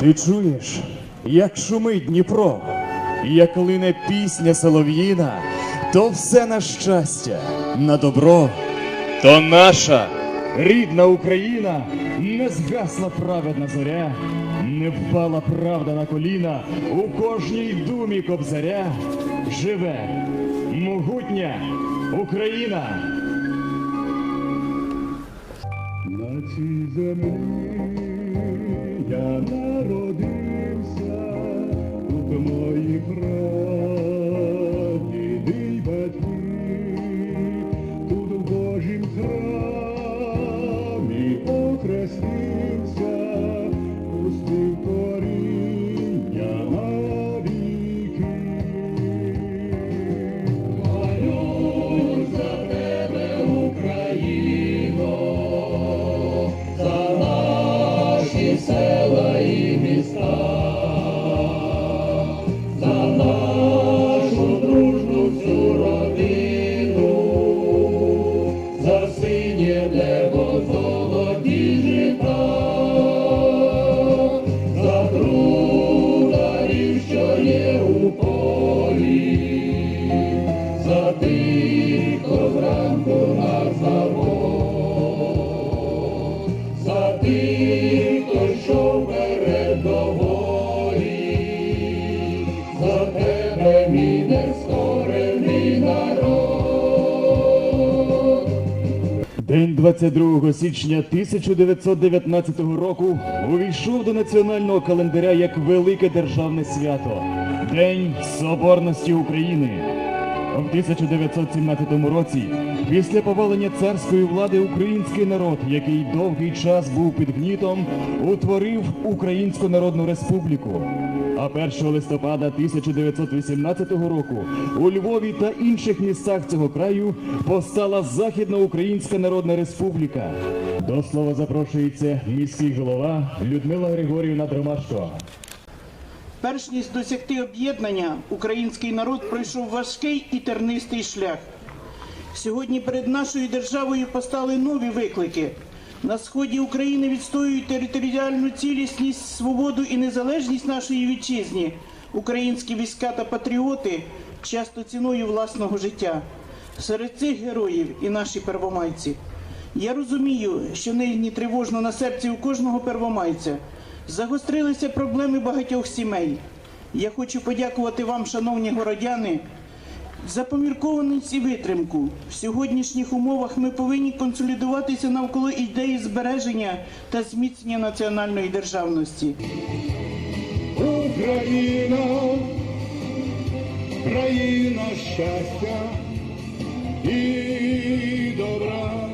Ти чуєш, як шумить Дніпро, як лине пісня солов'їна, то все на щастя, на добро, то наша рідна Україна, не згасла праведна зоря, не впала правда на коліна, у кожній думі кобзаря живе могутня Україна. Цій землі. Я народився, тут мої прадіди й батьки, тут в Божім храмі охрестився, тих, хто зранку на завод, за тих, хто йшов перед за тебе, мій нескорений. День 22 січня 1919 року увійшов до національного календаря як велике державне свято День Соборності України. В 1917 році, після повалення царської влади, український народ, який довгий час був під гнітом, утворив Українську Народну Республіку. А 1 листопада 1918 року у Львові та інших містах цього краю постала Західноукраїнська Народна Республіка. До слова запрошується міський голова Людмила Григорівна Дромашко. Перш ніж досягти об'єднання, український народ пройшов важкий і тернистий шлях. Сьогодні перед нашою державою постали нові виклики. На сході України відстоюють територіальну цілісність, свободу і незалежність нашої вітчизні. Українські війська та патріоти часто ціною власного життя. Серед цих героїв і наші первомайці. Я розумію, що нині тривожно на серці у кожного первомайця. Загострилися проблеми багатьох сімей. Я хочу подякувати вам, шановні городяни, за поміркованість і витримку. В сьогоднішніх умовах ми повинні консолідуватися навколо ідеї збереження та зміцнення національної державності. Україна, країна щастя і добра.